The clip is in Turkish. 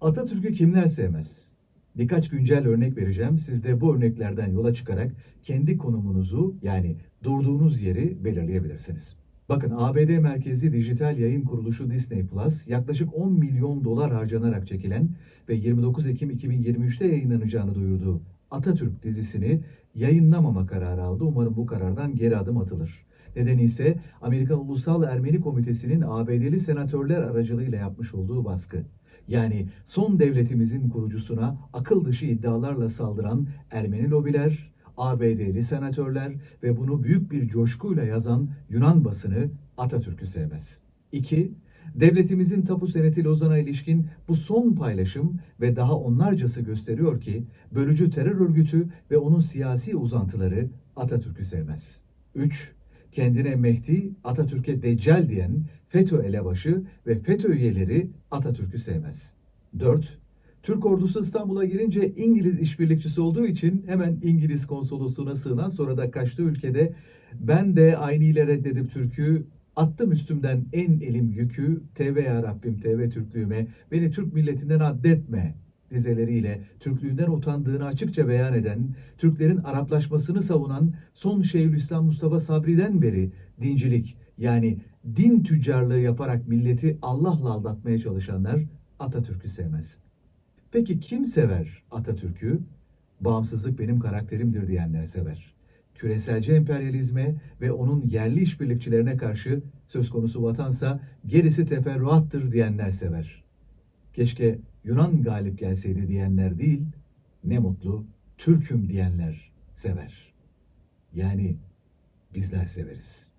Atatürk'ü kimler sevmez? Birkaç güncel örnek vereceğim. Siz de bu örneklerden yola çıkarak kendi konumunuzu yani durduğunuz yeri belirleyebilirsiniz. Bakın ABD merkezli dijital yayın kuruluşu Disney Plus yaklaşık 10 milyon dolar harcanarak çekilen ve 29 Ekim 2023'te yayınlanacağını duyurduğu Atatürk dizisini yayınlamama kararı aldı. Umarım bu karardan geri adım atılır. Nedeni ise Amerikan Ulusal Ermeni Komitesi'nin ABD'li senatörler aracılığıyla yapmış olduğu baskı. Yani son devletimizin kurucusuna akıl dışı iddialarla saldıran Ermeni lobiler, ABD'li senatörler ve bunu büyük bir coşkuyla yazan Yunan basını Atatürk'ü sevmez. 2. Devletimizin tapu seneti Lozan'a ilişkin bu son paylaşım ve daha onlarcası gösteriyor ki bölücü terör örgütü ve onun siyasi uzantıları Atatürk'ü sevmez. 3. Kendine Mehdi, Atatürk'e Deccal diyen FETÖ elebaşı ve FETÖ üyeleri Atatürk'ü sevmez. 4. Türk ordusu İstanbul'a girince İngiliz işbirlikçisi olduğu için hemen İngiliz konsolosluğuna sığınan sonra da kaçtığı ülkede ben de aynı ile reddedip Türk'ü attım üstümden en elim yükü tevbe ya Rabbim tevbe Türklüğüme beni Türk milletinden addetme dizeleriyle Türklüğünden utandığını açıkça beyan eden, Türklerin Araplaşmasını savunan son Şeyhülislam Mustafa Sabri'den beri dincilik yani din tüccarlığı yaparak milleti Allah'la aldatmaya çalışanlar Atatürk'ü sevmez. Peki kim sever Atatürk'ü? Bağımsızlık benim karakterimdir diyenler sever. Küreselci emperyalizme ve onun yerli işbirlikçilerine karşı söz konusu vatansa gerisi teferruattır diyenler sever. Keşke Yunan galip gelseydi diyenler değil, ne mutlu Türk'üm diyenler sever. Yani bizler severiz.